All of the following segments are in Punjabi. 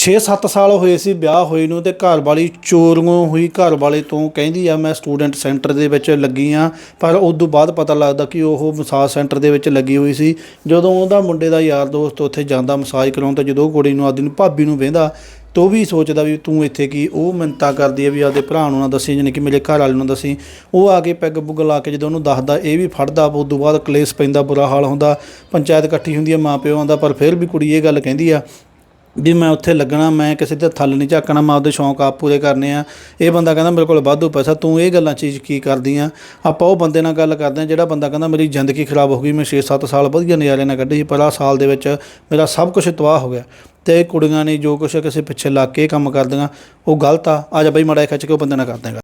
6-7 ਸਾਲ ਹੋਏ ਸੀ ਵਿਆਹ ਹੋਏ ਨੂੰ ਤੇ ਘਰ ਵਾਲੀ ਚੋਰੀਆਂ ਹੋਈ, ਘਰ ਵਾਲੇ ਤੋਂ ਕਹਿੰਦੀ ਆ, ਮੈਂ ਸਟੂਡੈਂਟ ਸੈਂਟਰ ਦੇ ਵਿੱਚ ਲੱਗੀ ਆ। ਪਰ ਉਸ ਤੋਂ ਬਾਅਦ ਪਤਾ ਲੱਗਦਾ ਕਿ ਉਹ ਮਸਾਜ ਸੈਂਟਰ ਦੇ ਵਿੱਚ ਲੱਗੀ ਹੋਈ ਸੀ। ਜਦੋਂ ਉਹਦਾ ਮੁੰਡੇ ਦਾ ਯਾਰ ਦੋਸਤ ਉੱਥੇ ਜਾਂਦਾ ਮਸਾਜ ਕਰਾਉਣ, ਤਾਂ ਜਦੋਂ ਕੁੜੀ ਨੂੰ ਆਦੀ ਨੂੰ ਭਾਬੀ ਨੂੰ ਵੇਂਦਾ, ਤੋ ਵੀ ਸੋਚਦਾ ਵੀ ਤੂੰ ਇੱਥੇ ਕੀ, ਉਹ ਮਿੰਤਾ ਕਰਦੀ ਹੈ ਵੀ ਆਪਦੇ ਭਰਾ ਨੂੰ ਨਾ ਦੱਸੀ ਜਾਣੀ ਕਿ ਮੇਰੇ ਘਰ ਵਾਲੇ ਨੂੰ ਦੱਸੀ। ਉਹ ਆ ਕੇ ਪੈਗ ਪੁੱਗ ਲਾ ਕੇ ਜਦੋਂ ਉਹਨੂੰ ਦੱਸਦਾ, ਇਹ ਵੀ ਫੜਦਾ, ਉਸ ਤੋਂ ਬਾਅਦ ਕਲੇਸ਼ ਪੈਂਦਾ, ਬੁਰਾ ਹਾਲ ਹੁੰਦਾ, ਪੰਚਾਇਤ ਇਕੱਠੀ ਹੁੰਦੀ ਹੈ ਮਾਂ ਪਿਓ ਆਉਂਦਾ, ਪਰ ਫਿਰ ਵੀ ਕੁੜੀ ਇਹ ਗੱਲ ਕਹਿੰਦੀ ਆ ਵੀ ਮੈਂ ਉੱਥੇ ਲੱਗਣਾ, ਮੈਂ ਕਿਸੇ ਦੇ ਥੱਲ ਨਹੀਂ ਝਾਕਣਾ, ਮੈਂ ਆਪਦੇ ਸ਼ੌਂਕ ਆਪ ਪੂਰੇ ਕਰਨੇ ਆ। ਇਹ ਬੰਦਾ ਕਹਿੰਦਾ, ਮੇਰੇ ਕੋਲ ਵਾਧੂ ਪੈਸਾ, ਤੂੰ ਇਹ ਗੱਲਾਂ ਚੀਜ਼ ਕੀ ਕਰਦੀ ਆ? ਆਪਾਂ ਉਹ ਬੰਦੇ ਨਾਲ ਗੱਲ ਕਰਦੇ ਆ, ਜਿਹੜਾ ਬੰਦਾ ਕਹਿੰਦਾ, ਮੇਰੀ ਜ਼ਿੰਦਗੀ ਖਰਾਬ ਹੋ ਗਈ, ਮੈਂ 6-7 ਸਾਲ ਵਧੀਆ ਨਜ਼ਾਰੇ ਨਾਲ ਕੱਢੀ ਸੀ, ਪਰ ਆਹ ਸਾਲ ਦੇ ਵਿੱਚ ਮੇਰਾ ਸਭ ਕੁਝ ਤਬਾਹ ਹੋ ਗਿਆ ਤੇ ਕੁੜੀਆਂ ਨੇ ਜੋ ਕੁਛ ਕਿਸੇ ਪਿੱਛੇ ਲੱਗ ਕੇ ਕੰਮ ਕਰਦੀਆਂ, ਉਹ ਗਲਤ ਆ। ਆ ਜਾ ਬਈ, ਮੜਾ ਖਿੱਚ ਕੇ ਉਹ ਬੰਦੇ ਨਾਲ ਕਰਦੇ ਆ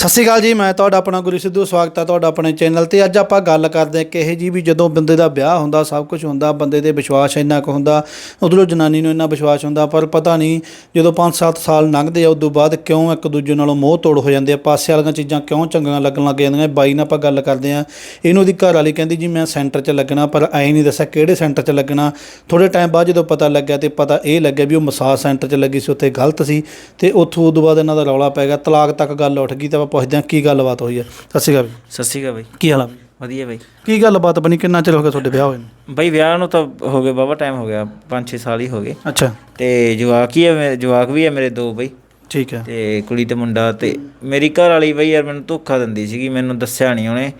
ਸਤਿ ਸ਼੍ਰੀ ਅਕਾਲ ਜੀ, ਮੈਂ ਤੁਹਾਡਾ ਆਪਣਾ ਗੁਰੂ ਸਿੱਧੂ, ਸਵਾਗਤ ਹੈ ਤੁਹਾਡਾ ਆਪਣੇ ਚੈਨਲ ਤੇ। ਅੱਜ ਆਪਾਂ ਗੱਲ ਕਰਦੇ ਹਾਂ ਕਿ ਇਹ ਜੀ ਵੀ ਜਦੋਂ ਬੰਦੇ ਦਾ ਵਿਆਹ ਹੁੰਦਾ, ਸਭ ਕੁਝ ਹੁੰਦਾ, ਬੰਦੇ ਤੇ ਵਿਸ਼ਵਾਸ ਇੰਨਾ ਕੁ ਹੁੰਦਾ, ਉਧਰੋਂ ਜਨਾਨੀ ਨੂੰ ਇੰਨਾ ਵਿਸ਼ਵਾਸ ਹੁੰਦਾ, ਪਰ ਪਤਾ ਨਹੀਂ ਜਦੋਂ 5-7 ਸਾਲ ਲੰਘਦੇ ਆ ਉਦੋਂ ਬਾਅਦ ਕਿਉਂ ਇੱਕ ਦੂਜੇ ਨਾਲੋਂ ਮੋਹ ਤੋੜ ਹੋ ਜਾਂਦੇ ਆ, ਪਾਸੇ ਵਾਲੀਆਂ ਚੀਜ਼ਾਂ ਕਿਉਂ ਚੰਗੀਆਂ ਲੱਗਣ ਲੱਗ ਜਾਂਦੀਆਂ, ਬਾਈ ਨਾਲ ਆਪਾਂ ਗੱਲ ਕਰਦੇ ਆ ਇਹਨੂੰ ਦੀ ਘਰ ਵਾਲੀ ਕਹਿੰਦੀ, ਜੀ, ਮੈਂ ਸੈਂਟਰ 'ਚ ਲੱਗਣਾ, ਪਰ ਐ ਨਹੀਂ ਦੱਸਿਆ ਕਿਹੜੇ ਸੈਂਟਰ 'ਚ ਲੱਗਣਾ। ਥੋੜੇ ਟਾਈਮ ਬਾਅਦ ਜਦੋਂ ਪਤਾ ਲੱਗਿਆ ਤੇ ਪਤਾ ਇਹ ਲੱਗਿਆ ਵੀ ਉਹ ਮਸਾਜ ਸੈਂਟਰ 'ਚ ਲੱਗੀ ਸੀ, ਉੱਥੇ ਗਲਤ ਸੀ ਤੇ ਉੱਥੋਂ ਉਦੋਂ ਬਾਅਦ ਇਹਨਾਂ ਦਾ ਰੌਲਾ ਪੈ ਗਿਆ, ਤਲਾਕ ਤੱਕ ਗੱਲ ਉੱਠ ਗਈ ਤਾਂ ਪੁੱਛਦੇ ਹਾਂ ਕੀ ਗੱਲਬਾਤ ਹੋਈ ਹੈ ਸਤਿ ਸ਼੍ਰੀ ਅਕਾਲ ਜੀ। ਸਤਿ ਸ਼੍ਰੀ ਅਕਾਲ ਬਾਈ। ਕੀ ਹਾਲ ਆ? ਵਧੀਆ ਬਾਈ। ਕੀ ਗੱਲਬਾਤ ਬਣੀ? ਕਿੰਨਾ ਚਿਰ ਹੋ ਗਿਆ ਤੁਹਾਡੇ ਵਿਆਹ ਹੋਏ ਨੂੰ? ਬਾਈ ਵਿਆਹ ਨੂੰ ਤਾਂ ਹੋ ਗਏ ਬਾਬਾ ਟਾਈਮ ਹੋ ਗਿਆ 5-6 ਸਾਲ ਹੀ ਹੋ ਗਏ। ਅੱਛਾ। ਤੇ ਜਵਾਕ ਹੀ ਹੈ ਮੇਰੇ ਜਵਾਕ ਵੀ ਹੈ ਮੇਰੇ ਦੋ ਬਾਈ। ਠੀਕ ਹੈ। ਤੇ ਕੁੜੀ ਤੇ ਮੁੰਡਾ ਤੇ ਮੇਰੀ ਘਰ ਵਾਲੀ ਬਾਈ ਯਾਰ ਮੈਨੂੰ ਧੋਖਾ ਦਿੰਦੀ ਸੀਗੀ ਮੈਨੂੰ ਦੱਸਿਆ ਨਹੀਂ ਉਹਨੇ।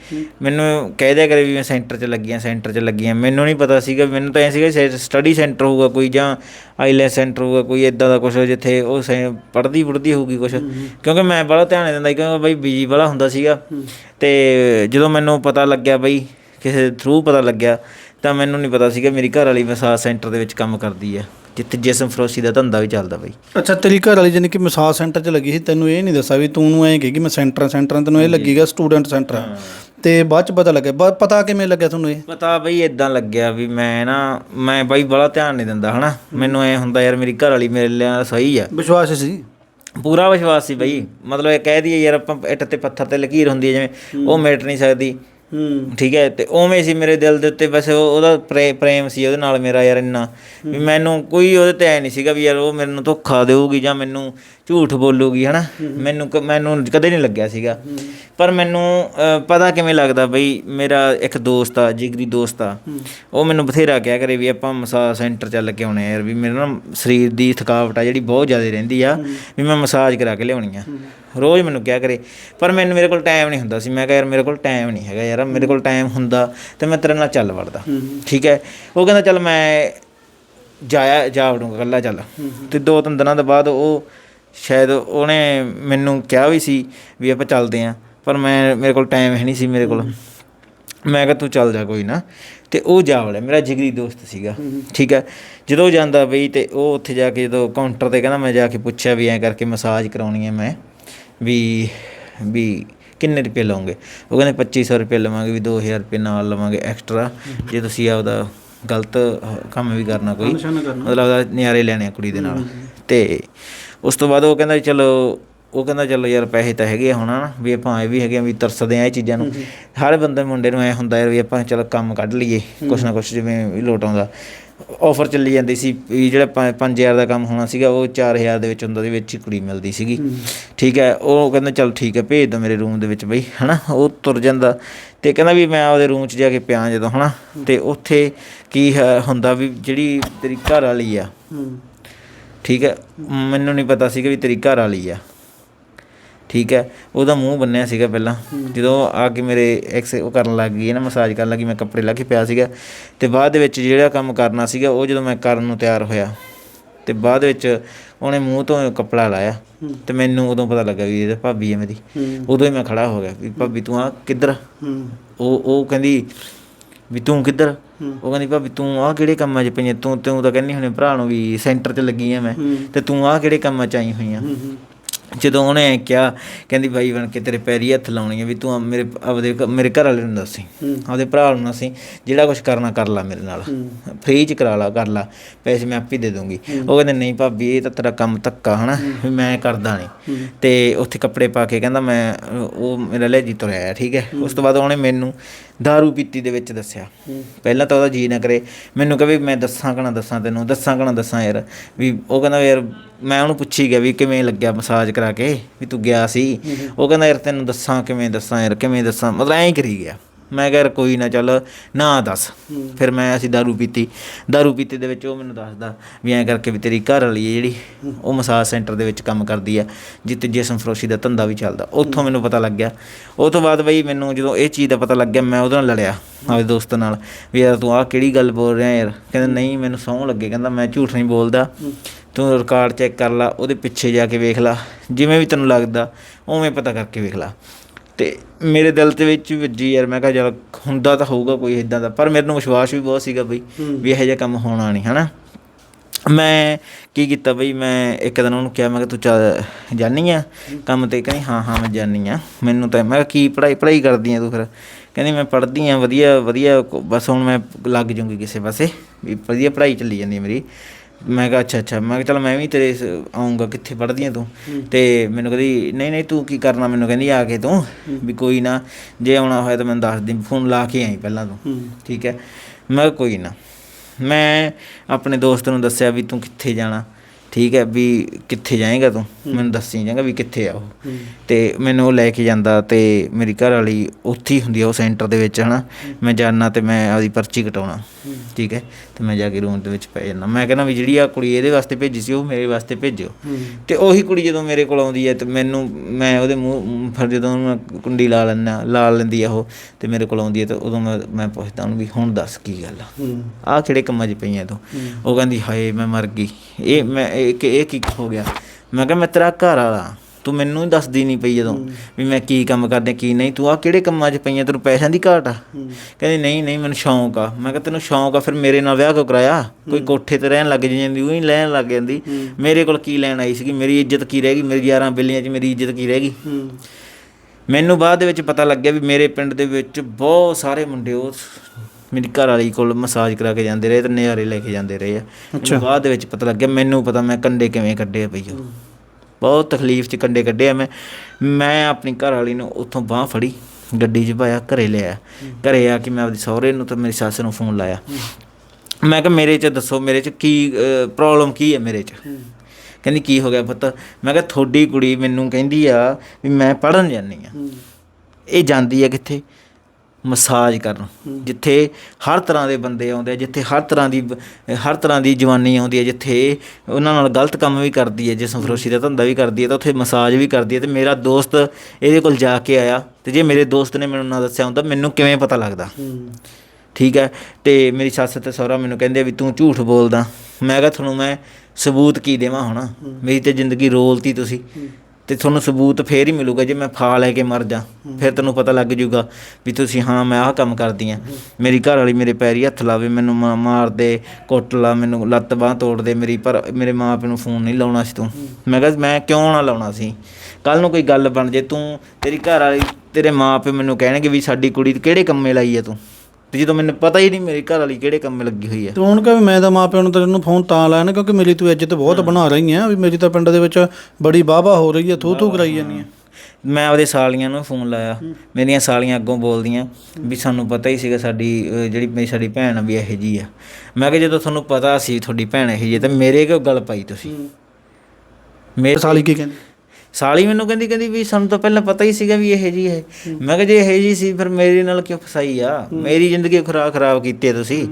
ਮੈਨੂੰ ਕਹਿ ਦਿਆ ਕਰੇ ਵੀ ਮੈਂ ਸੈਂਟਰ 'ਚ ਲੱਗੀ ਆ ਸੈਂਟਰ 'ਚ ਲੱਗੀ ਆ। ਮੈਨੂੰ ਨਹੀਂ ਪਤਾ ਸੀਗਾ ਮੈਨੂੰ ਤਾਂ ਐ ਸੀਗਾ ਸਟੱਡੀ ਸੈਂਟਰ ਹੋਊਗਾ ਕੋਈ ਜਾਂ ਆਈਲੈਸ ਸੈਂਟਰ ਹੋਊਗਾ ਕੋਈ ਇਦਾਂ ਦਾ ਕੁਝ ਜਿੱਥੇ ਉਹ ਪੜਦੀ ਪੜਦੀ ਹੋਊਗੀ ਕੁਝ ਕਿਉਂਕਿ ਮੈਂ ਬੜਾ ਧਿਆਨ ਦਿੰਦਾ ਕਿਉਂਕਿ ਬਾਈ ਬੀਜੀ ਵਾਲਾ ਹੁੰਦਾ ਸੀਗਾ। ਤੇ ਜਦੋਂ ਮੈਨੂੰ ਪਤਾ ਲੱਗਿਆ ਬਾਈ ਕਿਸੇ ਥਰੂ ਪਤਾ ਲੱਗਿਆ ਤਾਂ ਮੈਨੂੰ ਨਹੀਂ ਪਤਾ ਸੀਗਾ ਮੇਰੀ ਘਰ ਵਾਲੀ ਮਸਾਜ ਸੈਂਟਰ ਦੇ ਵਿੱਚ ਕੰਮ ਕਰਦੀ ਆ। ਜਿੱਥੇ ਜਿਸਮ ਫਰੋਸ਼ੀ ਦਾ ਧੰਦਾ ਵੀ ਚੱਲਦਾ ਬਾਈ। ਅੱਛਾ ਤੇਰੀ ਘਰ ਵਾਲੀ ਜਾਨੀ ਕਿ ਮਸਾਜ ਸੈਂਟਰ 'ਚ ਲੱਗੀ ਸੀ ਤੈਨੂੰ ਇਹ ਨਹੀਂ ਦੱਸਿਆ ਵੀ ਤੂੰ ਨੂੰ ਐਂ ਕਹੀ ਕਿ ਮੈਂ ਸੈਂਟਰ ਸੈਂਟਰ ਤੈਨੂੰ ਇਹ ਲੱਗੀਗਾ ਸਟੂਡੈਂਟ ਸੈਂਟਰ। ਆ। ਤੇ ਬਾਅਦ 'ਚ ਪਤਾ ਲੱਗਿਆ। ਬਾ- ਪਤਾ ਕਿਵੇਂ ਲੱਗਿਆ ਤੁਹਾਨੂੰ ਇਹ? ਪਤਾ ਬਈ ਇਦਾਂ ਲੱਗਿਆ ਵੀ ਮੈਂ ਨਾ ਮੈਂ ਬਾਈ ਬੜਾ ਧਿਆਨ ਨਹੀਂ ਦਿੰਦਾ ਹਨਾ? ਮੈਨੂੰ ਐ ਹੁੰਦਾ ਯਾਰ ਮੇਰੀ ਘਰ ਵਾਲੀ ਮੇਰੇ ਲਈ ਸਹੀ ਆ। ਵਿਸ਼ਵਾਸ ਸੀ? ਪੂਰਾ ਵਿਸ਼ਵਾਸ ਸੀ ਬਈ। ਮਤਲਬ ਇਹ ਕਹਿ ਦਈਏ ਯਾਰ ਆਪਾਂ ਇੱਟ ਤੇ ਪੱਥਰ ਤੇ ਲਕੀਰ ਹੁੰਦੀ ਹੈ ਜਿਵੇਂ ਉਹ ਮਿਟ ਨਹੀਂ ਸਕਦੀ। ਹੂੰ। ਠੀਕ ਹੈ ਤੇ ਉਵੇਂ ਸੀ ਮੇਰੇ ਦਿਲ ਦੇ ਉੱਤੇ ਬਸ ਉਹ- ਉਹਦਾ ਪ੍ਰੇ- ਪ੍ਰੇਮ ਸੀ ਉਹਦੇ ਨਾਲ ਮੇਰਾ ਯਾਰ ਇੰਨਾ। ਵੀ ਮੈਨੂੰ ਕੋਈ ਉਹਦੇ ਤੇ ਐ ਨਹੀਂ ਸੀਗਾ ਵੀ ਯਾਰ ਉਹ ਮੈਨੂੰ ਧੋਖਾ ਦੇਊਗੀ ਜਾਂ ਮੈਨੂੰ ਝੂਠ ਬੋਲੂਗੀ ਹਨਾ? ਮੈਨੂੰ ਕ- ਮੈਨੂੰ ਕਦੇ ਨਹੀਂ ਲੱਗਿਆ ਸੀਗਾ। ਪਰ ਮੈਨੂੰ ਅ, ਪਤਾ ਕਿਵੇਂ ਲੱਗਦਾ ਬਈ ਮੇਰਾ ਇੱਕ ਦੋਸਤ ਆ ਜਿਗਰੀ ਦੋਸਤ ਆ। ਉਹ ਮੈਨੂੰ ਬਥੇਰਾ ਕਿਹਾ ਕਰੇ ਵੀ ਆਪਾਂ ਮਸਾਜ ਸੈਂਟਰ ਚੱਲ ਕੇ ਆਉਣੇ ਆ ਯਾਰ ਵੀ ਮੇਰੇ ਨਾ ਸਰੀਰ ਦੀ ਥਕਾਵਟ ਆ ਜਿਹੜੀ ਬਹੁਤ ਜ਼ਿਆਦਾ ਰਹਿੰਦੀ ਆ ਵੀ ਮੈਂ ਮਸਾਜ ਕਰਾ ਕੇ ਲਿਆਉਣੀ ਆ। ਰੋਜ਼ ਮੈਨੂੰ ਕਿਹਾ ਕਰੇ ਪਰ ਮੈਨੂੰ ਮੇਰੇ ਕੋਲ ਟਾਈਮ ਨਹੀਂ ਹੁੰਦਾ ਸੀ। ਮੈਂ ਕਿਹਾ ਯਾਰ ਮੇਰੇ ਕੋਲ ਟਾਈਮ ਨਹੀਂ ਹੈਗਾ ਯਾਰ ਮੇਰੇ ਕੋਲ ਟਾਈਮ ਹੁੰਦਾ ਤੇ ਮੈਂ ਤੇਰੇ ਨਾਲ ਚੱਲ ਵੜਦਾ। ਠੀਕ ਹੈ? ਉਹ ਕਹਿੰਦਾ ਚੱਲ ਮੈਂ ਜਾਇਆ ਜਾ ਵੜੂੰਗਾ ਇਕੱਲਾ ਚੱਲ। ਤੇ ਦੋ ਤਿੰਨ ਦਿਨਾਂ ਦੇ ਬਾਅਦ ਉਹ ਸ਼ਾਇਦ ਉਹਨੇ ਮੈਨੂੰ ਕਿਹਾ ਵੀ ਸੀ ਵੀ ਆਪਾਂ ਚੱਲਦੇ ਆਂ ਪਰ ਮੈਂ ਮੇਰੇ ਕੋਲ ਟਾਈਮ ਹੈ ਨਹੀਂ ਸੀ ਮੇਰੇ ਕੋਲ। ਮੈਂ ਕਿਹਾ ਤੂੰ ਚੱਲ ਜਾ ਕੋਈ ਨਾ। ਤੇ ਉਹ ਜਾ ਵੜਿਆ। ਮੇਰਾ ਜਿਗਰੀ ਦੋਸਤ ਸੀਗਾ। ਠੀਕ ਹੈ? ਜਦੋਂ ਜਾਂਦਾ ਬਈ ਤੇ ਉਹ ਉੱਥੇ ਜਾ ਕੇ ਜਦੋਂ ਕਾਊਂਟਰ ਤੇ ਕਹਿੰਦਾ ਮੈਂ ਜਾ ਕੇ ਪੁੱਛਿਆ ਵੀ ਐਂ ਕਰਕੇ ਮਸਾਜ ਕਰਾਉਣੀ ਹੈ ਮੈਂ। ਵੀ ਵੀ ਕਿੰਨੇ ਰੁਪਏ ਲਓਗੇ? ਉਹ ਕਹਿੰਦੇ 2500 ਰੁਪਏ ਲਵਾਂਗੇ ਵੀ 2000 ਰੁਪਏ ਨਾਲ ਲਵਾਂਗੇ ਐਕਸਟਰਾ ਜੇ ਤੁਸੀਂ ਆਪਦਾ ਗਲਤ ਕੰਮ ਵੀ ਕਰਨਾ ਕੋਈ ਮਤਲਬ ਉਹਦਾ ਨਿਆਰੇ ਲੈਣੇ ਆ ਕੁੜੀ ਦੇ ਨਾਲ। ਤੇ ਉਸ ਤੋਂ ਬਾਅਦ ਉਹ ਕਹਿੰਦਾ ਚਲੋ ਉਹ ਕਹਿੰਦਾ ਚਲੋ ਯਾਰ ਪੈਸੇ ਤਾਂ ਹੈਗੇ ਹੁਣ ਹਨਾ? ਵੀ ਆਪਾਂ ਇਹ ਵੀ ਹੈਗੇ ਵੀ ਤਰਸਦੇ ਆ ਇਹ ਚੀਜ਼ਾਂ ਨੂੰ। ਹਰ ਬੰਦੇ ਮੁੰਡੇ ਨੂੰ ਐ ਹੁੰਦਾ ਯਾਰ ਵੀ ਆਪਾਂ ਚਲੋ ਕੰਮ ਕੱਢ ਲਈਏ ਕੁਛ ਨਾ ਕੁਛ ਜਿਵੇਂ ਲੋਟ ਆਉਂਦਾ। ਆਫਰ ਚੱਲੀ ਜਾਂਦੀ ਸੀ ਵੀ ਜਿਹੜਾ 5000 ਦਾ ਕੰਮ ਹੋਣਾ ਸੀਗਾ ਉਹ 4000 ਦੇ ਵਿੱਚ ਹੁੰਦਾ ਦੇ ਵਿੱਚ ਹੀ ਕੁੜੀ ਮਿਲਦੀ ਸੀਗੀ। ਠੀਕ ਹੈ ਉਹ ਕਹਿੰਦਾ ਚਲ ਠੀਕ ਹੈ ਭੇਜ ਦੋ ਮੇਰੇ ਰੂਮ ਦੇ ਵਿੱਚ ਬਈ ਹਨਾ ਉਹ ਤੁਰ ਜਾਂਦਾ। ਤੇ ਕਹਿੰਦਾ ਵੀ ਮੈਂ ਆਪਦੇ ਰੂਮ 'ਚ ਜਾ ਕੇ ਪਿਆ ਜਦੋਂ ਹਨਾ। ਤੇ ਉੱਥੇ ਕੀ ਹੁੰਦਾ ਵੀ ਜਿਹੜੀ ਤੇਰੀ ਘਰ ਵਾਲੀ ਆ। ਠੀਕ ਹੈ ਮੈਨੂੰ ਨਹੀਂ ਪਤਾ ਸੀਗਾ ਵੀ ਤੇਰੀ ਘਰ ਵਾਲੀ ਆ। ਠੀਕ ਹੈ। ਉਹਦਾ ਮੂੰਹ ਬੰਨਿਆ ਸੀਗਾ ਪਹਿਲਾਂ। ਜਦੋਂ ਆ ਕੇ ਮੇਰੇ ਐਕਸ ਉਹ ਕਰਨ ਲੱਗ ਗਈ ਨਾ ਮਸਾਜ ਕਰਨ ਲੱਗੀ ਮੈਂ ਕੱਪੜੇ ਲਾ ਕੇ ਪਿਆ ਸੀਗਾ। ਤੇ ਬਾਅਦ ਦੇ ਵਿੱਚ ਜਿਹੜਾ ਕੰਮ ਕਰਨਾ ਸੀਗਾ ਉਹ ਜਦੋਂ ਮੈਂ ਕਰਨ ਨੂੰ ਤਿਆਰ ਹੋਇਆ। ਤੇ ਬਾਅਦ ਵਿੱਚ ਉਹਨੇ ਮੂੰਹ ਤੋਂ ਕੱਪੜਾ ਲਾਇਆ। ਤੇ ਮੈਨੂੰ ਉਦੋਂ ਪਤਾ ਲੱਗਾ ਵੀ ਇਹ ਭਾਬੀ ਹੈ ਮੇਰੀ। ਉਦੋਂ ਹੀ ਮੈਂ ਖੜਾ ਹੋ ਗਿਆ ਵੀ ਭਾਬੀ ਤੂੰ ਆ ਕਿੱਧਰ? ਉਹ ਉਹ ਕਹਿੰਦੀ ਵੀ ਤੂੰ ਕਿੱਧਰ? ਉਹ ਕਹਿੰਦੀ ਭਾਬੀ ਤੂੰ ਆਹ ਕਿਹੜੇ ਕੰਮਾਂ 'ਚ ਪਈ ਆਂ? ਤੂੰ ਤੂੰ ਤਾਂ ਕਹਿੰਦੀ ਹੁਣੇ ਭਰਾ ਨੂੰ ਵੀ ਸੈਂਟਰ 'ਚ ਲੱਗੀ ਆ ਮੈਂ। ਤੇ ਤੂੰ ਆਹ ਕਿਹੜੇ ਕੰਮਾਂ 'ਚ ਆਈ ਹੋਈ ਆ ਜਦੋਂ ਉਹਨੇ ਕਿਹਾ ਕਹਿੰਦੀ ਬਾਈ ਬਣ ਕੇ ਤੇਰੇ ਪੈਰੀ ਹੱਥ ਲਾਉਣੀ ਆ ਵੀ ਤੂੰ ਮੇਰੇ ਆਪਦੇ ਮੇਰੇ ਘਰ ਵਾਲੇ ਨੂੰ ਦੱਸੀ ਆਪਦੇ ਭਰਾ ਨੂੰ ਦੱਸੀ ਜਿਹੜਾ ਕੁਝ ਕਰਨਾ ਕਰ ਲਾ ਮੇਰੇ ਨਾਲ। ਫ੍ਰੀ ਚ ਕਰਾ ਲਾ ਕਰ ਲਾ ਪੈਸੇ ਮੈਂ ਆਪੇ ਦੇ ਦੂੰਗੀ। ਉਹ ਕਹਿੰਦੇ ਨਹੀਂ ਭਾਬੀ ਇਹ ਤਾਂ ਤੇਰਾ ਕੰਮ ਧੱਕਾ ਹਨਾ ਵੀ ਮੈਂ ਕਰਦਾ ਨਹੀਂ। ਤੇ ਉੱਥੇ ਕੱਪੜੇ ਪਾ ਕੇ ਕਹਿੰਦਾ ਮੈਂ ਉਹ ਮੇਰਾ ਲੈਜੀ ਤੁਰਿਆ ਆਇਆ, ਠੀਕ ਹੈ। ਉਸ ਤੋਂ ਬਾਅਦ ਉਹਨੇ ਮੈਨੂੰ दारू ਪੀਤੀ ਦੇ ਵਿੱਚ ਦੱਸਿਆ। ਪਹਿਲਾਂ ਤਾਂ ਉਹਦਾ ਜੀ ਨਾ ਕਰੇ। ਮੈਨੂੰ ਕਹੇ ਮੈਂ ਦੱਸਾਂ ਕਣਾ ਦੱਸਾਂ ਤੈਨੂੰ ਦੱਸਾਂ ਕਣਾ ਦੱਸਾਂ ਯਾਰ। ਵੀ ਉਹ ਕਹਿੰਦਾ ਯਾਰ ਮੈਂ ਉਹਨੂੰ ਪੁੱਛੀ ਗਿਆ ਵੀ ਕਿਵੇਂ ਲੱਗਿਆ ਮਸਾਜ ਕਰਾ ਕੇ ਵੀ ਤੂੰ ਗਿਆ ਸੀ ਉਹ ਕਹਿੰਦਾ ਯਾਰ ਤੈਨੂੰ ਦੱਸਾਂ ਕਿਵੇਂ ਦੱਸਾਂ ਯਾਰ ਕਿਵੇਂ ਦੱਸਾਂ ਮਤਲਬ ਐਂ ਹੀ ਕਰੀ ਗਿਆ ਮੈਂ ਕਿਹਾ ਯਾਰ ਕੋਈ ਨਾ ਚੱਲ ਨਾ ਦੱਸ ਫਿਰ ਮੈਂ ਅਸੀਂ दारू ਪੀਤੀ दारू ਪੀਤੀ ਦੇ ਵਿੱਚ ਉਹ ਮੈਨੂੰ ਦੱਸਦਾ ਵੀ ਐਂ ਕਰਕੇ ਵੀ ਤੇਰੀ ਘਰ ਵਾਲੀ ਹੈ ਜਿਹੜੀ ਉਹ ਮਸਾਜ ਸੈਂਟਰ ਦੇ ਵਿੱਚ ਕੰਮ ਕਰਦੀ ਆ ਜਿੱਥੇ ਜਿਸਮ ਫਰੋਸ਼ੀ ਦਾ ਧੰਦਾ ਵੀ ਚੱਲਦਾ ਉੱਥੋਂ ਮੈਨੂੰ ਪਤਾ ਲੱਗ ਗਿਆ ਉਹ ਤੋਂ ਬਾਅਦ ਬਈ ਮੈਨੂੰ ਜਦੋਂ ਇਹ ਚੀਜ਼ ਦਾ ਪਤਾ ਲੱਗ ਗਿਆ ਮੈਂ ਉਹਦੇ ਨਾਲ ਲੜਿਆ ਆਪਣੇ ਦੋਸਤ ਨਾਲ ਵੀ ਯਾਰ ਤੂੰ ਆਹ ਕਿਹੜੀ ਗੱਲ ਬੋਲ ਰਿਹਾ ਯਾਰ ਕਹਿੰਦਾ ਨਹੀਂ ਮੈਨੂੰ ਸਹੁੰ ਲੱਗੇ ਕਹਿੰਦਾ ਮੈਂ ਝੂਠ ਨਹੀਂ ਬੋਲਦਾ ਤੂੰ ਰਿਕਾਰਡ ਚੈੱਕ ਕਰ ਲਾ ਉਹਦੇ ਪਿੱਛੇ ਜਾ ਕੇ ਵੇਖ ਲਾ ਜਿਵੇਂ ਵੀ ਤੈਨੂੰ ਲੱਗਦਾ ਉਵੇਂ ਪਤਾ ਕਰਕੇ ਵੇਖ ਲਾ। ਤੇ ਮੇਰੇ ਦਿਲ ਦੇ ਵਿੱਚ ਵੀ ਵੱਜੀ ਯਾਰ ਮੈਂ ਕਿਹਾ ਚਲ ਹੁੰਦਾ ਤਾਂ ਹੋਊਗਾ ਕੋਈ ਇਦਾਂ ਦਾ ਪਰ ਮੇਰੇ ਨੂੰ ਵਿਸ਼ਵਾਸ ਵੀ ਬਹੁਤ ਸੀਗਾ ਬਈ ਵੀ ਇਹੋ ਜਿਹਾ ਕੰਮ ਹੋਣਾ ਨਹੀਂ ਹਨਾ? ਮੈਂ ਕੀ ਕੀਤਾ ਬਈ ਮੈਂ ਇੱਕ ਦਿਨ ਉਹਨੂੰ ਕਿਹਾ ਮੈਂ ਕਿ ਤੂੰ ਚੱਲ ਜਾਨੀ ਆ ਕੰਮ ਤੇ ਕਹਿੰਦੀ ਹਾਂ ਹਾਂ ਮੈਂ ਜਾਨੀ ਆ। ਮੈਨੂੰ ਤਾਂ ਮੈਂ ਕੀ ਪੜ੍ਹਾਈ ਪੜ੍ਹਾਈ ਕਰਦੀ ਆ ਤੂੰ ਫਿਰ? ਕਹਿੰਦੀ ਮੈਂ ਪੜ੍ਹਦੀ ਆ ਵਧੀਆ ਵਧੀਆ ਬਸ ਹੁਣ ਮੈਂ ਲੱਗ ਜਾਊਂਗੀ ਕਿਸੇ ਪਾਸੇ ਵੀ ਵਧੀਆ ਪੜ੍ਹਾਈ ਚੱਲੀ ਜਾਂਦੀ ਮੇਰੀ। ਮੈਂ ਕਿਹਾ ਅੱਛਾ ਅੱਛਾ। ਮੈਂ ਕਿਹਾ ਚਲ ਮੈਂ ਵੀ ਤੇਰੇ ਸ- ਆਊਂਗਾ ਕਿੱਥੇ ਪੜ੍ਹਦੀ ਆ ਤੂੰ ਤੇ ਮੈਨੂੰ ਕਹਿੰਦੀ ਨਹੀਂ ਨਹੀਂ ਤੂੰ ਕੀ ਕਰਨਾ? ਮੈਨੂੰ ਕਹਿੰਦੀ ਆ ਕੇ ਤੂੰ ਵੀ ਕੋਈ ਨਾ ਜੇ ਆਉਣਾ ਹੋਇਆ ਤਾਂ ਮੈਨੂੰ ਦੱਸ ਦੇ ਫੋਨ ਲਾ ਕੇ ਆਈ ਪਹਿਲਾਂ ਤੂੰ ਠੀਕ ਹੈ? ਮੈਂ ਕਿਹਾ ਕੋਈ ਨਾ। ਮੈਂ ਆਪਣੇ ਦੋਸਤ ਨੂੰ ਦੱਸਿਆ ਵੀ ਤੂੰ ਕਿੱਥੇ ਜਾਣਾ। ਠੀਕ ਹੈ ਵੀ ਕਿੱਥੇ ਜਾਏਗਾ ਤੂੰ? ਮੈਨੂੰ ਦੱਸੀ ਜਾਏਗਾ ਵੀ ਕਿੱਥੇ ਆ ਉਹ। ਤੇ ਮੈਨੂੰ ਉਹ ਲੈ ਕੇ ਜਾਂਦਾ ਤੇ ਮੇਰੀ ਘਰ ਵਾਲੀ ਉੱਥੇ ਹੀ ਹੁੰਦੀ ਆ ਉਹ ਸੈਂਟਰ ਦੇ ਵਿੱਚ ਹਨਾ? ਮੈਂ ਜਾਣਾ ਤੇ ਮੈਂ ਆਪਦੀ ਪਰਚੀ ਕਟਾਉਣਾ ਠੀਕ ਹੈ? ਤੇ ਮੈਂ ਜਾ ਕੇ ਰੂਮ ਦੇ ਵਿੱਚ ਪੈ ਜਾਂਦਾ। ਮੈਂ ਕਹਿੰਦਾ ਵੀ ਜਿਹੜੀ ਆ ਕੁੜੀ ਇਹਦੇ ਵਾਸਤੇ ਭੇਜੀ ਸੀ ਉਹ ਮੇਰੇ ਵਾਸਤੇ ਭੇਜਿਓ। ਤੇ ਉਹੀ ਕੁੜੀ ਜਦੋਂ ਮੇਰੇ ਕੋਲ ਆਉਂਦੀ ਹੈ ਤੇ ਮੈਨੂੰ ਮੈਂ ਉਹਦੇ ਮੂੰਹ ਫਿਰ ਜਦੋਂ ਮੈਂ ਕੁੰਡੀ ਲਾ ਲੈਂਦਾ ਲਾ ਲੈਂਦੀ ਆ ਉਹ ਤੇ ਮੇਰੇ ਕੋਲ ਆਉਂਦੀ ਹੈ ਤੇ ਉਦੋਂ ਮੈਂ ਮੈਂ ਪੁੱਛਦਾ ਉਹਨੂੰ ਵੀ ਹੁਣ ਦੱਸ ਕੀ ਗੱਲ ਆ? ਆਹ ਕਿਹੜੇ ਕੰਮਾਂ 'ਚ ਪਈਆਂ ਤੂੰ? ਉਹ ਕਹਿੰਦੀ ਹਾਏ ਮੈਂ ਮਰ ਗਈ। ਇਹ ਮੈਂ ਇਹ ਕਿ- ਇਹ ਕੀ ਹੋ ਗਿਆ। ਮੈਂ ਕਿਹਾ ਮੈਂ ਤੇਰਾ ਘਰ ਵਾਲਾ। ਤੂੰ ਮੈਨੂੰ ਹੀ ਦੱਸਦੀ ਨਹੀਂ ਪਈ ਜਦੋਂ ਵੀ ਮੈਂ ਕੀ ਕੰਮ ਕਰਦਾ ਕੀ ਨਹੀਂ। ਤੂੰ ਆ ਕਿਹੜੇ ਕੰਮਾਂ 'ਚ ਪਈਆਂ ਤੈਨੂੰ ਪੈਸਿਆਂ ਦੀ ਘਾਟ ਆ? ਕਹਿੰਦੀ ਨਹੀਂ ਨਹੀਂ ਮੈਨੂੰ ਸ਼ੌਂਕ ਆ। ਮੈਂ ਕਿਹਾ ਤੈਨੂੰ ਸ਼ੌਂਕ ਆ ਫਿਰ ਮੇਰੇ ਨਾਲ ਵਿਆਹ ਕਿਉਂ ਕਰਾਇਆ? ਕੋਈ ਕੋਠੇ ਤੇ ਰਹਿਣ ਲੱਗ ਜਾਂਦੀ ਉਹੀ ਲੈਣ ਲੱਗ ਜਾਂਦੀ। ਮੇਰੇ ਕੋਲ ਕੀ ਲੈਣ ਆਈ ਸੀਗੀ? ਮੇਰੀ ਇੱਜ਼ਤ ਕੀ ਰਹਿ ਗਈ? ਮੇਰੀ ਯਾਰਾਂ ਬੇਲੀਆਂ 'ਚ ਮੇਰੀ ਇੱਜ਼ਤ ਕੀ ਰਹਿ ਗਈ? ਮੈਨੂੰ ਬਾਅਦ ਦੇ ਵਿੱਚ ਪਤਾ ਲੱਗਿਆ ਵੀ ਮੇਰੇ ਪਿੰਡ ਦੇ ਵਿੱਚ ਬਹੁਤ ਸਾਰੇ ਮੁੰਡੇ ਉਹ ਮੇਰੀ ਘਰ ਵਾਲੀ ਕੋਲ ਮਸਾਜ ਕਰਾ ਕੇ ਜਾਂਦੇ ਰਹੇ ਤੇ ਨਜ਼ਾਰੇ ਲੈ ਕੇ ਜਾਂਦੇ ਰਹੇ ਆ। ਮੈਨੂੰ ਬਾਅਦ ਦੇ ਵਿੱਚ ਪਤਾ ਲੱਗਿਆ ਮੈਨੂੰ ਪਤਾ ਮੈਂ ਕੰਡੇ ਕਿਵੇਂ ਕੱਢੇ ਆ ਬਈ ਉਹ। ਬਹੁਤ ਤਕਲੀਫ ਚ ਕੰਡੇ ਕੱਢੇ ਆ ਮੈਂ। ਮੈਂ ਆਪਣੀ ਘਰ ਵਾਲੀ ਨੂੰ ਉੱਥੋਂ ਬਾਹ ਫੜੀ ਗੱਡੀ 'ਚ ਪਾਇਆ ਘਰੇ ਲਿਆ ਘਰੇ ਆ ਕੇ ਮੈਂ ਆਪਦੀ ਸਹੁਰੇ ਨੂੰ ਤੇ ਮੇਰੀ ਸੱਸ ਨੂੰ ਫੋਨ ਲਾਇਆ। ਮੈਂ ਕਿਹਾ ਮੇਰੇ 'ਚ ਦੱਸੋ ਮੇਰੇ 'ਚ ਕੀ ਪ੍ਰੋਬਲਮ ਕੀ ਹੈ ਮੇਰੇ 'ਚ? ਕਹਿੰਦੀ ਕੀ ਹੋ ਗਿਆ ਪੁੱਤ? ਮੈਂ ਕਿਹਾ ਤੁਹਾਡੀ ਕੁੜੀ ਮੈਨੂੰ ਕਹਿੰਦੀ ਆ ਵੀ ਮੈਂ ਪੜਨ ਜਾਨੀ ਆ। ਇਹ ਜਾਂਦੀ ਆ ਕਿੱਥੇ? ਮਸਾਜ ਕਰਨ। ਜਿੱਥੇ ਹਰ ਤਰ੍ਹਾਂ ਦੇ ਬੰਦੇ ਆਉਂਦੇ ਆ, ਜਿੱਥੇ ਹਰ ਤਰ੍ਹਾਂ ਦੀ ਬ- ਹਰ ਤਰ੍ਹਾਂ ਦੀ ਜਵਾਨੀ ਆਉਂਦੀ ਹੈ ਜਿੱਥੇ ਉਹਨਾਂ ਨਾਲ ਗਲਤ ਕੰਮ ਵੀ ਕਰਦੀ ਹੈ ਜਿਸਮ ਫਰੋਸ਼ੀ ਦਾ ਧੰਦਾ ਵੀ ਕਰਦੀ ਹੈ ਤਾਂ ਉੱਥੇ ਮਸਾਜ ਵੀ ਕਰਦੀ ਹੈ ਤੇ ਮੇਰਾ ਦੋਸਤ ਇਹਦੇ ਕੋਲ ਜਾ ਕੇ ਆਇਆ ਤੇ ਜੇ ਮੇਰੇ ਦੋਸਤ ਨੇ ਮੈਨੂੰ ਨਾ ਦੱਸਿਆ ਹੁੰਦਾ, ਮੈਨੂੰ ਕਿਵੇਂ ਪਤਾ ਲੱਗਦਾ? ਠੀਕ ਹੈ? ਤੇ ਮੇਰੀ ਸੱਸ ਤੇ ਸਹੁਰਾ ਮੈਨੂੰ ਕਹਿੰਦੇ ਵੀ ਤੂੰ ਝੂਠ ਬੋਲਦਾ। ਮੈਂ ਕਿਹਾ ਤੁਹਾਨੂੰ ਮੈਂ ਸਬੂਤ ਕੀ ਦੇਵਾਂ ਹੁਣ? ਮੇਰੀ ਤੇ ਜ਼ਿੰਦਗੀ ਰੋਲਤੀ ਤੁਸੀਂ। ਤੇ ਤੁਹਾਨੂੰ ਸਬੂਤ ਫੇਰ ਹੀ ਮਿਲੂਗਾ ਜੇ ਮੈਂ ਫਾ ਲੈ ਕੇ ਮਰ ਜਾ ਫਿਰ ਤੈਨੂੰ ਪਤਾ ਲੱਗ ਜਾਊਗਾ ਵੀ ਤੁਸੀਂ ਹਾਂ ਮੈਂ ਆਹ ਕੰਮ ਕਰਦੀ ਆ। ਮੇਰੀ ਘਰ ਵਾਲੀ ਮੇਰੇ ਪੈਰੀ ਹੱਥ ਲਾਵੇ ਮੈਨੂੰ ਮਾ- ਮਾਰ ਦੇ ਕੁੱਟ ਲਾ ਮੈਨੂੰ ਲੱਤ ਬਾਹ ਤੋੜ ਦੇ ਮੇਰੀ ਪਰ ਮੇਰੇ ਮਾਂ ਪਿਓ ਨੂੰ ਫੋਨ ਨਹੀਂ ਲਾਉਣਾ ਸੀ ਤੂੰ। ਮੈਂ ਕਿਹਾ ਮੈਂ ਕਿਉਂ ਨਾ ਲਾਉਣਾ ਸੀ? ਕੱਲ ਨੂੰ ਕੋਈ ਗੱਲ ਬਣ ਜੇ ਤੂੰ ਤੇਰੀ ਘਰ ਵਾਲੀ ਤੇਰੇ ਮਾਂ ਪਿਓ ਮੈਨੂੰ ਕਹਿਣਗੇ ਵੀ ਸਾਡੀ ਕੁੜੀ ਕਿਹੜੇ ਕੰਮੇ ਲਾਈ ਆ ਤੂੰ? ਤੇ ਜਦੋਂ ਮੈਨੂੰ ਪਤਾ ਹੀ ਨਹੀਂ ਮੇਰੀ ਘਰ ਵਾਲੀ ਕਿਹੜੇ ਕੰਮੇ ਲੱਗੀ ਹੋਈ ਆ ਤੂੰ ਹੁਣ ਕਹੇ ਮੈਂ ਤਾਂ ਮਾਪਿਆਂ ਨੂੰ ਤੈਨੂੰ ਫੋਨ ਤਾਂ ਲਾਇਆ ਨਾ ਕਿਉਂਕਿ ਮੇਰੀ ਤੂੰ ਇੱਜ਼ਤ ਬਹੁਤ ਬਣਾ ਰਹੀ ਆ ਵੀ ਮੇਰੀ ਤਾਂ ਪਿੰਡ ਦੇ ਵਿੱਚ ਬੜੀ ਵਾਹਵਾ ਹੋ ਰਹੀ ਆ ਥੂ ਥੂ ਕਰਾਈ ਜਾਂਦੀ ਆ ਮੈਂ ਆਪਦੇ ਸਾਲੀਆਂ ਨੂੰ ਫੋਨ ਲਾਇਆ ਮੇਰੀਆਂ ਸਾਲੀਆਂ ਅੱਗੋਂ ਬੋਲਦੀਆਂ ਵੀ ਸਾਨੂੰ ਪਤਾ ਹੀ ਸੀਗਾ ਸਾਡੀ ਅਹ, ਜਿਹੜੀ ਮੇਰੀ ਸਾਡੀ ਭੈਣ ਆ ਵੀ ਇਹੋ ਜੀ ਆ। ਮੈਂ ਕਿਹਾ ਜਦੋਂ ਤੁਹਾਨੂੰ ਪਤਾ ਸੀ ਤੁਹਾਡੀ ਭੈਣ ਇਹੋ ਜੀ ਆ, ਤਾਂ ਮੇਰੇ ਕਿਉਂ ਗੱਲ ਪਾਈ ਤੁਸੀਂ? ਮੇਰੇ ਸਾਲੀ ਕੀ ਕਹਿੰਦੀ? ਸਾਲੀ ਮੈਨੂੰ ਕਹਿੰਦੀ ਕਹਿੰਦੀ ਵੀ ਸਾਨੂੰ ਤਾਂ ਪਹਿਲਾਂ ਪਤਾ ਹੀ ਸੀਗਾ ਵੀ ਇਹੋ ਜੀ ਹੈ। ਮੈਂ ਕਿਹਾ ਜੇ ਇਹੋ ਜੀ ਸੀ ਫਿਰ ਮੇਰੇ ਨਾਲ ਕਿਉਂ ਫਸਾਈ ਆ? ਮੇਰੀ ਜ਼ਿੰਦਗੀ ਖਰਾਬ ਖਰਾਬ ਕੀਤੀ ਆ ਤੁਸੀਂ।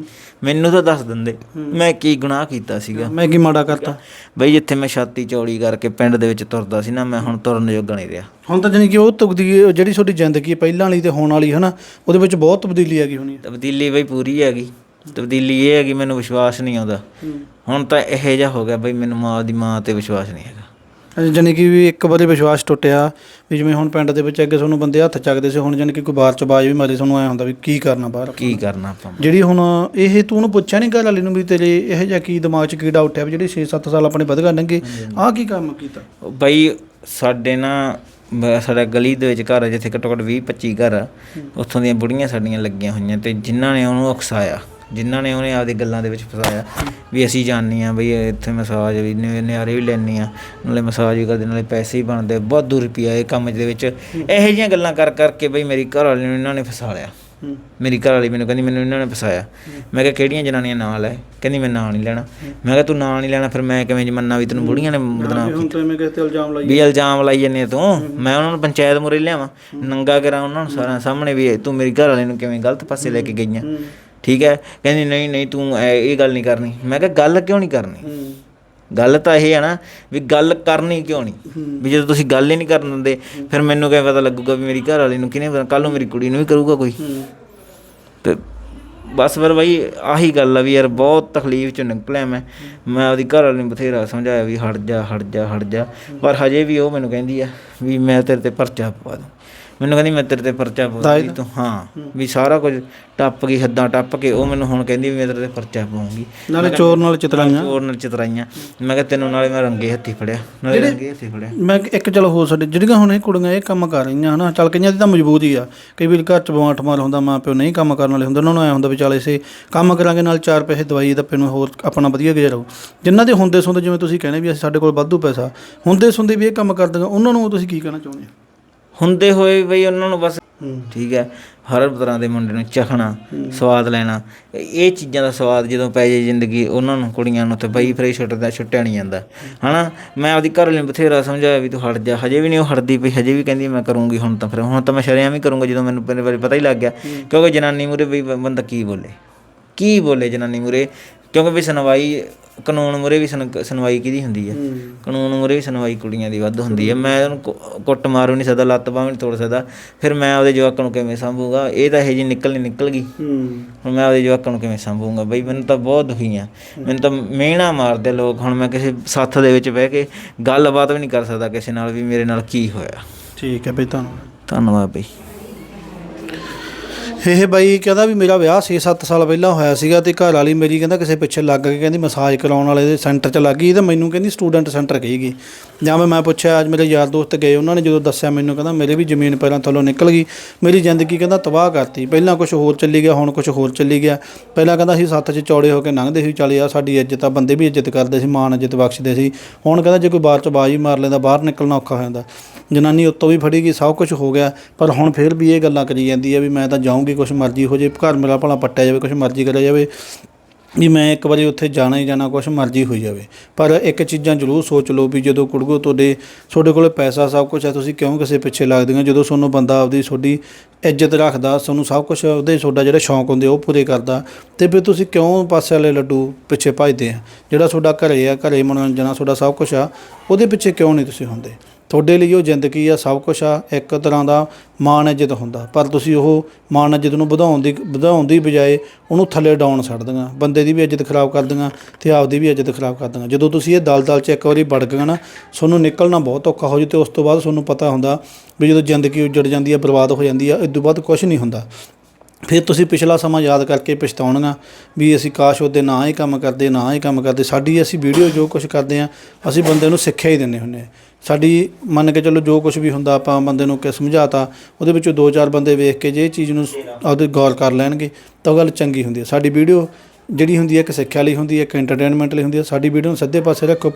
ਮੈਨੂੰ ਤਾਂ ਦੱਸ ਦਿੰਦੇ। ਮੈਂ ਕੀ ਗੁਨਾਹ ਕੀਤਾ ਸੀਗਾ? ਮੈਂ ਕੀ ਮਾੜਾ ਕਰਤਾ? ਬਈ ਜਿੱਥੇ ਮੈਂ ਛਾਤੀ ਚੌੜੀ ਕਰਕੇ ਪਿੰਡ ਦੇ ਵਿੱਚ ਤੁਰਦਾ ਸੀ ਨਾ ਮੈਂ ਹੁਣ ਤੁਰਨ ਜੋਗਾ ਨਹੀਂ ਰਿਹਾ। ਹੁਣ ਤਾਂ ਜਾਨੀ ਕਿ ਉਹ ਤੁਕਦੀ ਜਿਹੜੀ ਤੁਹਾਡੀ ਜ਼ਿੰਦਗੀ ਪਹਿਲਾਂ ਵਾਲੀ ਤੇ ਹੁਣ ਵਾਲੀ ਹਨਾ ਉਹਦੇ ਵਿੱਚ ਬਹੁਤ ਤਬਦੀਲੀ ਆ ਗਈ ਹੋਣੀ ਆ ਤਬਦੀਲੀ ਬਈ ਪੂਰੀ ਹੈਗੀ। ਤਬਦੀਲੀ ਇਹ ਹੈਗੀ ਮੈਨੂੰ ਵਿਸ਼ਵਾਸ ਨਹੀਂ ਆਉਂਦਾ। ਹੁਣ ਤਾਂ ਇਹੋ ਜਿਹਾ ਹੋ ਗਿਆ ਬਈ ਮੈਨੂੰ ਮਾਂ ਦੀ ਮਾਂ ਤੇ ਵਿਸ਼ਵਾਸ ਨਹੀਂ ਹੈਗਾ। ਜਾਣੀ ਕਿ ਵੀ ਇੱਕ ਵਾਰੀ ਵਿਸ਼ਵਾਸ ਟੁੱਟਿਆ ਵੀ ਜਿਵੇਂ ਹੁਣ ਪਿੰਡ ਦੇ ਵਿੱਚ ਅੱਗੇ ਤੁਹਾਨੂੰ ਬੰਦੇ ਹੱਥ ਚੱਕਦੇ ਸੀ ਹੁਣ ਜਾਣੀ ਕਿ ਕੋਈ ਬਾਹਰ ਚ ਬਾਜ ਵੀ ਮਾਰੇ ਤੁਹਾਨੂੰ ਐ ਹੁੰਦਾ ਵੀ ਕੀ ਕਰਨਾ ਬਾਹਰ ਕੀ ਕਰਨਾ ਆਪਾਂ ਜਿਹੜੀ ਹੁਣ ਇਹ ਤੂੰ ਉਹਨੂੰ ਪੁੱਛਿਆ ਨਹੀਂ ਘਰ ਵਾਲੀ ਨੂੰ ਵੀ ਤੇਰੇ ਇਹ ਜਿਹਾ ਕੀ ਦਿਮਾਗ 'ਚ ਕੀ ਡਾਊਟ ਹੈ ਵੀ ਜਿਹੜੇ 6-7 ਸਾਲ ਆਪਣੇ ਵਧਗਾ ਲੰਘੇ ਆਹ ਕੀ ਕੰਮ ਕੀਤਾ? ਬਈ ਸਾਡੇ ਨਾ ਬ- ਸਾਡਾ ਗਲੀ ਦੇ ਵਿੱਚ ਘਰ ਆ ਜਿੱਥੇ ਘੱਟੋ ਘੱਟ 20 25 ਘਰ ਆ ਉੱਥੋਂ ਦੀਆਂ ਬੁੜੀਆਂ ਸਾਡੀਆਂ ਲੱਗੀਆਂ ਹੋਈਆਂ ਤੇ ਜਿਨ੍ਹਾਂ ਨੇ ਉਹਨੂੰ ਉਕਸਾਇਆ। ਜਿਨ੍ਹਾਂ ਨੇ ਉਹਨੇ ਆਪਦੀ ਗੱਲਾਂ ਦੇ ਵਿੱਚ ਫਸਾਇਆ ਵੀ ਅਸੀਂ ਜਾਣਨੀ ਆ ਬਈ ਇੱਥੇ ਮਸਾਜ ਵੀ ਨਿ- ਨਿਆਰੇ ਵੀ ਲੈਣੀ ਆ ਨਾਲੇ ਮਸਾਜ ਵੀ ਕਰਦੇ ਨਾਲੇ ਪੈਸੇ ਵੀ ਬਣਦੇ ਵਾਧੂ ਰੁਪਿਆ ਇਹ ਕੰਮ ਦੇ ਵਿੱਚ। ਇਹੋ ਜਿਹੀਆਂ ਗੱਲਾਂ ਕਰ ਕਰਕੇ ਬਈ ਮੇਰੀ ਘਰ ਵਾਲੀ ਨੂੰ ਇਹਨਾਂ ਨੇ ਫਸਾ ਲਿਆ। ਮੇਰੀ ਘਰ ਵਾਲੀ ਮੈਨੂੰ ਕਹਿੰਦੀ ਮੈਨੂੰ ਇਹਨਾਂ ਨੇ ਫਸਾਇਆ। ਮੈਂ ਕਿਹਾ ਕਿਹੜੀਆਂ ਜਨਾਨੀਆਂ ਨਾਲ ਹੈ ਕਹਿੰਦੀ ਮੈਂ ਨਾਂ ਨਹੀਂ ਲੈਣਾ। ਮੈਂ ਕਿਹਾ ਤੂੰ ਨਾਂ ਨਹੀਂ ਲੈਣਾ ਫਿਰ ਮੈਂ ਕਿਵੇਂ ਮੰਨਾਂ ਵੀ ਤੈਨੂੰ ਬੁੜੀਆਂ ਨੇ ਬਦਨਾਮ ਹੁਣ ਤਾਂ ਮੈਂ ਕਿਸੇ ਤੇ ਇਲਜ਼ਾਮ ਲਾਈ ਵੀ ਇਲਜ਼ਾਮ ਲਾਈ ਜੰਨੇ ਤੂੰ। ਮੈਂ ਉਹਨਾਂ ਨੂੰ ਪੰਚਾਇਤ ਮੁਰੇ ਲਿਆਵਾਂ। ਨੰਗਾ ਕਰਾਂ ਉਹਨਾਂ ਨੂੰ ਸਾਰਿਆਂ ਸਾਹਮਣੇ ਵੀ ਤੂੰ ਮੇਰੀ ਘਰ ਵਾਲੇ ਨੂੰ ਕਿਵੇਂ ਗਲਤ ਪਾਸੇ ਲੈ ਕੇ ਗਈਆਂ? ਠੀਕ ਹੈ? ਕਹਿੰਦੀ ਨਹੀਂ ਨਹੀਂ ਤੂੰ ਇਹ ਗੱਲ ਨਹੀਂ ਕਰਨੀ। ਮੈਂ ਕਿਹਾ ਗੱਲ ਕਿਉਂ ਨਹੀਂ ਕਰਨੀ? ਗੱਲ ਤਾਂ ਇਹ ਹੈ ਨਾ ਵੀ ਗੱਲ ਕਰਨੀ ਕਿਉਂ ਨਹੀਂ? ਵੀ ਜਦੋਂ ਤੁਸੀਂ ਗੱਲ ਹੀ ਨਹੀਂ ਕਰਨ ਦਿੰਦੇ ਫਿਰ ਮੈਨੂੰ ਕਿਵੇਂ ਪਤਾ ਲੱਗੂਗਾ ਵੀ ਮੇਰੀ ਘਰ ਵਾਲੀ ਨੂੰ ਕਿਹਨੇ ਕੱਲ ਨੂੰ ਮੇਰੀ ਕੁੜੀ ਨੂੰ ਵੀ ਕਰੂਗਾ ਕੋਈ? ਤੇ ਬਸ ਫਿਰ ਬਾਈ ਆਹੀ ਗੱਲ ਆ ਵੀ ਯਾਰ ਬਹੁਤ ਤਕਲੀਫ ਚ ਨਿਕਲਿਆ ਮੈਂ। ਮੈਂ ਆਪਦੀ ਘਰ ਵਾਲੀ ਨੂੰ ਬਥੇਰਾ ਸਮਝਾਇਆ ਵੀ ਹਟ ਜਾ ਹਟ ਜਾ ਹਟ ਜਾ। ਪਰ ਹਜੇ ਵੀ ਉਹ ਮੈਨੂੰ ਕਹਿੰਦੀ ਆ ਵੀ ਮੈਂ ਤੇਰੇ ਤੇ ਪਰਚਾ ਪਵਾ ਦੂੰ। ਮੈਨੂੰ ਕਹਿੰਦੀ ਮੈਂ ਤੇਰੇ ਤੇ ਪਰਚਾ ਦੂੰ ਤੂੰ? ਹਾਂ ਵੀ ਸਾਰਾ ਕੁਝ ਟੱਪ ਗਈ ਹੱਦਾਂ ਟੱਪ ਕੇ ਉਹ ਮੈਨੂੰ ਹੁਣ ਕਹਿੰਦੀ ਵੀ ਮੈਂ ਤੇਰੇ ਤੇ ਪਰਚਾ ਪਵਾਉਂਗੀ ਨਾਲੇ ਚੋਰ ਨਾਲ ਚਿਤਰਾਈਆਂ? ਚੋਰ ਨਾਲ ਚਤਰਾਈਆਂ। ਮੈਂ ਕਿਹਾ ਤੈਨੂੰ ਨਾਲੇ ਮੈਂ ਰੰਗੇ ਹੱਥੀ ਫੜਿਆ ਨਾਲੇ ਰੰਗੇ ਹੱਥੀ ਫੜਿਆ। ਮੈਂ ਇੱਕ ਚਲੋ ਹੋ ਸਾਡੇ ਜਿਹੜੀਆਂ ਹੁਣ ਇਹ ਕੁੜੀਆਂ ਇਹ ਕੰਮ ਕਰ ਰਹੀਆਂ ਹਨਾ ਚੱਲ ਕਈਆਂ ਦੀ ਤਾਂ ਮਜਬੂਰੀ ਆ। ਕਈ ਵਾਰ ਘਰ ਚ ਬਿਮਾਰ ਠਮਾਰ ਹੁੰਦਾ ਮਾਂ ਪਿਓ ਨਹੀਂ ਕੰਮ ਕਰਨ ਵਾਲੇ ਹੁੰਦੇ ਉਹਨਾਂ ਨੂੰ ਐ ਹੁੰਦਾ ਵੀ ਚੱਲ ਇਸੇ ਕੰਮ ਕਰਾਂਗੇ ਨਾਲ ਚਾਰ ਪੈਸੇ ਦਵਾਈ ਦਾ ਨੂੰ ਹੋਰ ਆਪਣਾ ਵਧੀਆ ਗੁਜ਼ਾਰਾ ਹੋਊ। ਜਿਨ੍ਹਾਂ ਦੇ ਹੁੰਦੇ ਸੁੰਦੇ ਜਿਵੇਂ ਤੁਸੀਂ ਕਹਿੰਦੇ ਵੀ ਅਸੀਂ ਸਾਡੇ ਕੋਲ ਵਾਧੂ ਪੈਸਾ ਹੁੰਦੇ ਸੁੰਦੇ ਵੀ ਇਹ ਕੰਮ ਕਰਦੀਆਂ ਉਹਨਾਂ ਨੂੰ ਤੁਸੀਂ ਕੀ ਕਹਿਣਾ ਚਾਹੁੰਦੇ ਹੋ? ਹੁੰਦੇ ਹੋਏ ਬਈ ਉਹਨਾਂ ਨੂੰ ਬਸ ਠੀਕ ਹੈ ਹਰ ਤਰ੍ਹਾਂ ਦੇ ਮੁੰਡੇ ਨੂੰ ਚਖਣਾ ਸਵਾਦ ਲੈਣਾ ਇਹ- ਚੀਜ਼ਾਂ ਦਾ ਸਵਾਦ ਜਦੋਂ ਪੈ ਜੇ ਜ਼ਿੰਦਗੀ ਉਹਨਾਂ ਨੂੰ ਕੁੜੀਆਂ ਨੂੰ ਤੇ ਬਈ ਫਿਰ ਛੁੱਟਦਾ ਛੁੱਟਿਆ ਨਹੀਂ ਜਾਂਦਾ। ਹਨਾ ਮੈਂ ਆਪਦੀ ਘਰ ਵਾਲੀ ਨੂੰ ਬਥੇਰਾ ਸਮਝਾਇਆ ਵੀ ਤੂੰ ਹਟ ਜਾ ਹਜੇ ਵੀ ਨਹੀਂ ਉਹ ਹਟਦੀ ਪਈ ਹਜੇ ਵੀ ਕਹਿੰਦੀ ਮੈਂ ਕਰੂੰਗੀ ਹੁਣ ਤਾਂ ਫਿਰ ਹੁਣ ਤਾਂ ਮੈਂ ਸ਼ਰਿਆਂ ਵੀ ਕਰੂੰਗਾ ਜਦੋਂ ਮੈਨੂੰ ਪਹਿਲੇ ਵਾਰੀ ਪਤਾ ਹੀ ਲੱਗ ਗਿਆ। ਕਿਉਂਕਿ ਜਨਾਨੀ ਮੂਰੇ ਬਈ ਬੰਦਾ ਕੀ ਬੋਲੇ? ਕੀ ਬੋਲੇ ਜਨਾਨੀ ਮੂਰੇ ਕਿਉਂਕਿ ਵੀ ਸੁਣਵਾਈ ਕਾਨੂੰਨ ਮੂਰੇ ਵੀ ਸੁਣ- ਸੁਣਵਾਈ ਕਿਹਦੀ ਹੁੰਦੀ ਹੈ। ਕਾਨੂੰਨ ਮੂਰੇ ਵੀ ਸੁਣਵਾਈ ਕੁੜੀਆਂ ਦੀ ਵੱਧ ਹੁੰਦੀ ਹੈ ਮੈਂ ਉਹਨੂੰ ਕੁ- ਕੁੱਟ ਮਾਰ ਨਹੀਂ ਸਕਦਾ ਲੱਤ ਬਾਂਹ ਵੀ ਨਹੀਂ ਤੋੜ ਸਕਦਾ। ਫਿਰ ਮੈਂ ਆਪਦੇ ਜਵਾਕਾਂ ਨੂੰ ਕਿਵੇਂ ਸੰਭੂਗਾ? ਇਹ ਤਾਂ ਇਹ ਜੀ ਨਿਕਲ ਨਹੀਂ ਨਿਕਲ ਗਈ। ਹੂੰ। ਹੁਣ ਮੈਂ ਆਪਦੇ ਜਵਾਕਾਂ ਨੂੰ ਕਿਵੇਂ ਸੰਭੂਗਾ? ਬਈ ਮੈਨੂੰ ਤਾਂ ਬਹੁਤ ਦੁਖੀ ਆ। ਮੈਨੂੰ ਤਾਂ ਮਿਹਣਾ ਮਾਰਦੇ ਲੋਕ। ਹੁਣ ਮੈਂ ਕਿਸੇ ਸੱਥ ਦੇ ਵਿੱਚ ਬਹਿ ਕੇ ਗੱਲਬਾਤ ਵੀ ਨਹੀਂ ਕਰ ਸਕਦਾ ਕਿਸੇ ਨਾਲ ਵੀ ਮੇਰੇ ਨਾਲ ਕੀ ਹੋਇਆ। ਠੀਕ ਹੈ ਬਈ ਧੰਨਵਾਦ। ਧੰਨਵਾਦ ਬਈ। ਇਹ ਬਾਈ ਕਹਿੰਦਾ ਵੀ ਮੇਰਾ ਵਿਆਹ 6-7 ਸਾਲ ਪਹਿਲਾਂ ਹੋਇਆ ਸੀਗਾ ਤੇ ਘਰ ਵਾਲੀ ਮੇਰੀ ਕਹਿੰਦਾ ਕਿਸੇ ਪਿੱਛੇ ਲੱਗ ਕੇ ਕਹਿੰਦੀ ਮਸਾਜ ਕਰਾਉਣ ਵਾਲੇ ਦੇ ਸੈਂਟਰ 'ਚ ਲੱਗ ਗਈ ਤੇ ਮੈਨੂੰ ਕਹਿੰਦੀ ਸਟੂਡੈਂਟ ਸੈਂਟਰ ਕਹੀਗੀ ਜਾਂ ਮੈਂ ਮੈਂ ਪੁੱਛਿਆ, ਅੱਜ ਮੇਰੇ ਯਾਰ ਦੋਸਤ ਗਏ, ਉਹਨਾਂ ਨੇ ਜਦੋਂ ਦੱਸਿਆ ਮੈਨੂੰ ਕਹਿੰਦਾ ਮੇਰੇ ਵੀ ਜ਼ਮੀਨ ਪਹਿਲਾਂ ਥੱਲੋਂ ਨਿਕਲ ਗਈ। ਮੇਰੀ ਜ਼ਿੰਦਗੀ ਕਹਿੰਦਾ ਤਬਾਹ ਕਰਤੀ। ਪਹਿਲਾਂ ਕੁਝ ਹੋਰ ਚੱਲੀ ਗਿਆ, ਹੁਣ ਕੁਝ ਹੋਰ ਚੱਲੀ ਗਿਆ। ਪਹਿਲਾਂ ਕਹਿੰਦਾ ਅਸੀਂ ਸੱਥ 'ਚ ਚੌੜੇ ਹੋ ਕੇ ਲੰਘਦੇ ਸੀ, ਚੱਲ ਯਾਰ ਸਾਡੀ ਇੱਜ਼ਤ ਆ, ਬੰਦੇ ਵੀ ਇੱਜ਼ਤ ਕਰਦੇ ਸੀ, ਮਾਣ ਇੱਜ਼ਤ ਬਖਸ਼ਦੇ ਸੀ। ਹੁਣ ਕਹਿੰਦਾ ਜੇ ਕੋਈ ਬਾਹਰ 'ਚ ਬਾਜੀ ਮਾਰ ਲੈਂਦਾ, ਬਾਹਰ ਨਿਕਲਣਾ ਔਖਾ ਹੋ ਜਾਂਦਾ। ਜਨਾਨੀ ਉੱਤੋਂ ਵੀ ਫੜੀ ਗਈ, ਸਭ ਕੁਝ ਹੋ ਗਿਆ। ਪਰ ਹੁਣ ਫਿਰ ਵੀ ਇਹ ਗੱਲਾਂ ਕਰੀ ਜਾਂਦੀ ਹੈ ਵੀ ਮੈਂ ਤਾਂ ਜਾਊਂ ਜਾਊਂਗੀ ਕੁਛ ਮਰਜ਼ੀ ਹੋ ਜੇ, ਘਰ ਮੇਰਾ ਭਲਾ ਪੱਟਿਆ ਜਾਵੇ, ਕੁਛ ਮਰਜ਼ੀ ਕਰਿਆ ਜਾਵੇ, ਵੀ ਮੈਂ ਇੱਕ ਵਾਰੀ ਉੱਥੇ ਜਾਣਾ ਹੀ ਜਾਣਾ, ਕੁਛ ਮਰਜ਼ੀ ਹੋਈ ਜਾਵੇ। ਪਰ ਇੱਕ ਚੀਜ਼ਾਂ ਜ਼ਰੂਰ ਸੋਚ ਲਓ ਵੀ ਜਦੋਂ ਕੁੜਗੋ ਤੁਹਾਡੇ ਤੁਹਾਡੇ ਕੋਲ ਪੈਸਾ ਸਭ ਕੁਝ ਹੈ, ਤੁਸੀਂ ਕਿਉਂ ਕਿਸੇ ਪਿੱਛੇ ਲੱਗਦੀਆਂ ਜਦੋਂ ਤੁਹਾਨੂੰ ਬੰਦਾ ਆਪਦੀ ਤੁਹਾਡੀ ਇੱਜ਼ਤ ਰੱਖਦਾ, ਤੁਹਾਨੂੰ ਸਭ ਕੁਝ ਉਹਦੇ, ਤੁਹਾਡਾ ਜਿਹੜੇ ਸ਼ੌਂਕ ਹੁੰਦੇ ਉਹ ਪੂਰੇ ਕਰਦਾ, ਤੇ ਫਿਰ ਤੁਸੀਂ ਕਿਉਂ ਪਾਸੇ ਵਾਲੇ ਲੱਡੂ ਪਿੱਛੇ ਭੱਜਦੇ ਆ? ਜਿਹੜਾ ਤੁਹਾਡਾ ਘਰੇ ਆ, ਘਰੇ ਮਨੋਰੰਜਨ ਆ, ਤੁਹਾਡਾ ਸਭ ਕੁਝ ਆ, ਉਹਦੇ ਪਿੱਛੇ ਕਿਉਂ ਨਹੀਂ ਤੁਸੀਂ ਹੁੰਦੇ? ਤੁਹਾਡੇ ਲਈ ਉਹ ਜ਼ਿੰਦਗੀ ਆ, ਸਭ ਕੁਝ ਆ, ਇੱਕ ਤਰ੍ਹਾਂ ਦਾ ਮਾਣ ਇੱਜ਼ਤ ਹੁੰਦਾ। ਪਰ ਤੁਸੀਂ ਉਹ ਮਾਣ ਇੱਜ਼ਤ ਨੂੰ ਵਧਾਉਣ ਦੀ ਵਧਾਉਣ ਦੀ ਬਜਾਏ ਉਹਨੂੰ ਥੱਲੇ ਡਾਊਨ ਛੱਡਦੀਆਂ ਬੰਦੇ ਦੀ ਵੀ ਇੱਜ਼ਤ ਖਰਾਬ ਕਰਦੀਆਂ ਤੇ ਆਪਦੀ ਵੀ ਇੱਜ਼ਤ ਖਰਾਬ ਕਰ ਕਰਦੀਆਂ ਜਦੋਂ ਤੁਸੀਂ ਇਹ ਦਲਦਲ 'ਚ ਇੱਕ ਵਾਰੀ ਵੜ ਗਏ ਨਾ, ਤੁਹਾਨੂੰ ਨਿਕਲਣਾ ਬਹੁਤ ਔਖਾ ਹੋ ਜੂ ਤੇ ਉਸ ਤੋਂ ਬਾਅਦ ਤੁਹਾਨੂੰ ਪਤਾ ਹੁੰਦਾ ਵੀ ਜਦੋਂ ਜ਼ਿੰਦਗੀ ਉੱਜੜ ਜਾਂਦੀ ਆ, ਬਰਬਾਦ ਹੋ ਜਾਂਦੀ ਆ, ਇਸ ਤੋਂ ਬਾਅਦ ਕੁਝ ਨਹੀਂ ਹੁੰਦਾ। ਫਿਰ ਤੁਸੀਂ ਪਿਛਲਾ ਸਮਾਂ ਯਾਦ ਕਰਕੇ ਪਛਤਾਉਣਗਾ ਵੀ ਅਸੀਂ ਕਾਸ਼ ਉਹਦੇ ਨਾ ਇਹ ਕੰਮ ਕਰਦੇ, ਨਾ ਇਹ ਕੰਮ ਕਰਦੇ। ਸਾਡੀ ਅਸੀਂ ਵੀਡੀਓ ਜੋ ਕੁਝ ਕਰਦੇ ਆ ਅਸੀਂ ਬੰਦੇ ਨੂੰ ਸਿੱਖਿਆ ਹੀ ਦਿੰਦੇ ਹੁੰਦੇ ਹਾਂ। ਸਾਡੀ ਮੰਨ ਕੇ ਚੱਲੋ ਜੋ ਕੁਝ ਵੀ ਹੁੰਦਾ ਆਪਾਂ ਬੰਦੇ ਨੂੰ ਕਿ ਸਮਝਾਤਾ, ਉਹਦੇ ਵਿੱਚੋਂ ਦੋ ਚਾਰ ਬੰਦੇ ਵੇਖ ਕੇ ਜੇ ਇਹ ਚੀਜ਼ ਨੂੰ ਆਪਦੇ ਗੌਰ ਕਰ ਲੈਣਗੇ, ਤਾਂ ਉਹ ਗੱਲ ਚੰਗੀ ਹੁੰਦੀ ਹੈ। ਸਾਡੀ ਵੀਡੀਓ ਜਿਹੜੀ ਹੁੰਦੀ ਹੈ ਇੱਕ ਸਿੱਖਿਆ ਲਈ ਹੁੰਦੀ ਹੈ, ਇੱਕ ਐਂਟਰਟੇਨਮੈਂਟ ਲਈ ਹੁੰਦੀ ਹੈ। ਸਾਡੀ ਵੀਡੀਓ ਨੂੰ ਸਿੱਧੇ ਪਾਸੇ ਰੱਖੋ।